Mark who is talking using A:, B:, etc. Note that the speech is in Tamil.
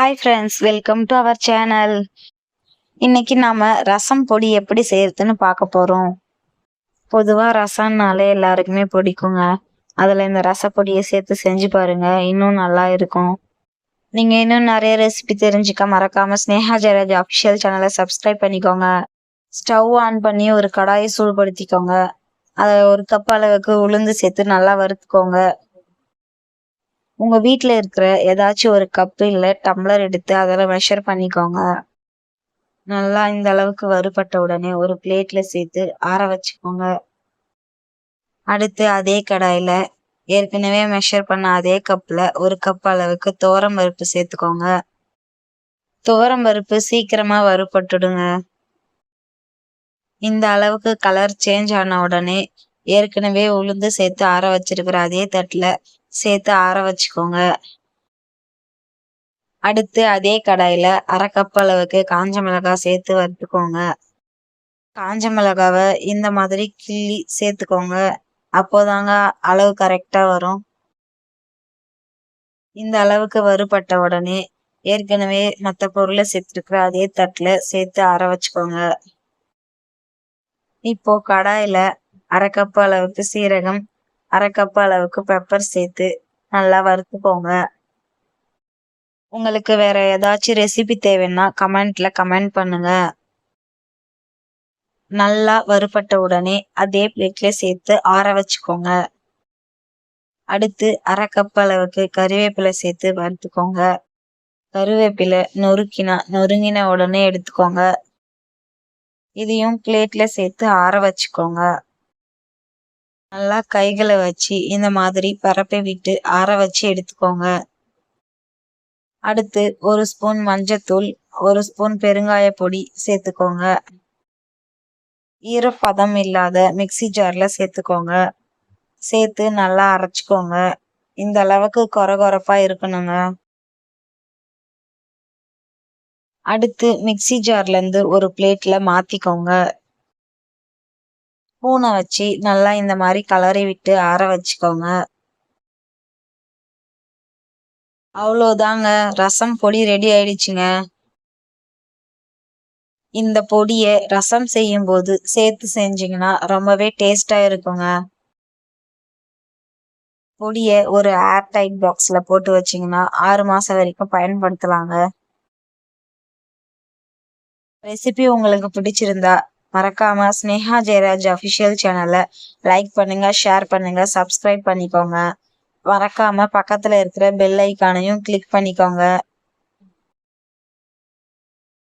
A: Hi friends welcome to our channel இன்னைக்கு நாம ரசம் பொடி எப்படி செய்யறதுன்னு பார்க்க போறோம். பொதுவாக ரசம்னாலே எல்லாருக்குமே பிடிக்குங்க. அதில் இந்த ரசப்பொடியை சேர்த்து செஞ்சு பாருங்க இன்னும் நல்லா இருக்கும். நீங்க இன்னும் நிறைய ரெசிபி தெரிஞ்சுக்க மறக்காம ஸ்னேகா ஜெயராஜ் அஃபிஷியல் சேனலை சப்ஸ்கிரைப் பண்ணிக்கோங்க. ஸ்டவ் ஆன் பண்ணி ஒரு கடாயை சூடுபடுத்திக்கோங்க. அதை ஒரு கப் அளவுக்கு உளுந்து சேர்த்து நல்லா வறுத்துக்கோங்க. உங்க வீட்ல இருக்கிற ஏதாச்சும் ஒரு கப் இல்ல டம்ளர் எடுத்து அதில் மெஷர் பண்ணிக்கோங்க. நல்லா இந்த அளவுக்கு வறுபட்ட உடனே ஒரு பிளேட்ல சேர்த்து ஆற வச்சுக்கோங்க. அடுத்து அதே கடாயில ஏற்கனவே மெஷர் பண்ண அதே கப்ல ஒரு கப் அளவுக்கு துவரம் பருப்பு சேர்த்துக்கோங்க. துவரம் பருப்பு சீக்கிரமா வறுபட்டுடுங்க. இந்த அளவுக்கு கலர் சேஞ்ச் ஆன உடனே ஏற்கனவே உளுந்து சேர்த்து ஆற வச்சிருக்கிற அதே தட்டுல சேர்த்து ஆற வச்சுக்கோங்க. அடுத்து அதே கடாயில அரை கப் அளவுக்கு காஞ்ச மிளகாய் சேர்த்து வறுத்துக்கோங்க. காஞ்ச மிளகாவை இந்த மாதிரி கிள்ளி சேர்த்துக்கோங்க. அப்போதாங்க அளவு கரெக்டா வரும். இந்த அளவுக்கு வறுபட்ட உடனே ஏற்கனவே மற்ற பொருளை சேர்த்துருக்குற அதே தட்டுல சேர்த்து அரை வச்சுக்கோங்க. இப்போ கடாயில அரை கப் அளவுக்கு சீரகம் அரை கப் அளவுக்கு பெப்பர் சேர்த்து நல்லா வறுத்துக்கோங்க. உங்களுக்கு வேற ஏதாச்சும் ரெசிபி தேவைன்னா கமெண்ட்ல கமெண்ட் பண்ணுங்க. நல்லா வறுபட்ட உடனே அதே பிளேட்ல சேர்த்து ஆற வச்சுக்கோங்க. அடுத்து அரை கப் அளவுக்கு கறிவேப்பிலை சேர்த்து வறுத்துக்கோங்க. கருவேப்பிலை நொறுக்கினா நொறுங்கின உடனே எடுத்துக்கோங்க. இதையும் பிளேட்ல சேர்த்து ஆற வச்சுக்கோங்க. நல்லா கைகளை வச்சு இந்த மாதிரி பரப்பி விட்டு ஆற வச்சு எடுத்துக்கோங்க. அடுத்து ஒரு ஸ்பூன் மஞ்சத்தூள் ஒரு ஸ்பூன் பெருங்காய பொடி சேர்த்துக்கோங்க. ஈரப்பதம் இல்லாத மிக்சி ஜாரில் சேர்த்துக்கோங்க. சேர்த்து நல்லா அரைச்சிக்கோங்க. இந்த அளவுக்கு கொர இருக்கணுங்க. அடுத்து மிக்சி ஜார்லேருந்து ஒரு பிளேட்டில் மாற்றிக்கோங்க ஸ்பூனை வச்சு நல்லா இந்த மாதிரி கலரி விட்டு ஆற வச்சுக்கோங்க. அவ்வளோதாங்க. ரசம் பொடி ரெடி ஆயிடுச்சுங்க. இந்த பொடியை ரசம் செய்யும் போது சேர்த்து செஞ்சிங்கன்னா ரொம்பவே டேஸ்டாக இருக்குங்க. பொடியை ஒரு ஏர் டைட் பாக்ஸ்ல போட்டு வச்சீங்கன்னா ஆறு மாசம் வரைக்கும் பயன்படுத்தலாங்க. ரெசிபி உங்களுக்கு பிடிச்சிருந்தா மறக்காம ஸ்னேகா ஜெயராஜ் அஃபிஷியல் சேனலை லைக் பண்ணுங்க ஷேர் பண்ணுங்க சப்ஸ்கிரைப் பண்ணிக்கோங்க. மறக்காம பக்கத்துல இருக்கிற பெல் ஐக்கானையும் கிளிக் பண்ணிக்கோங்க.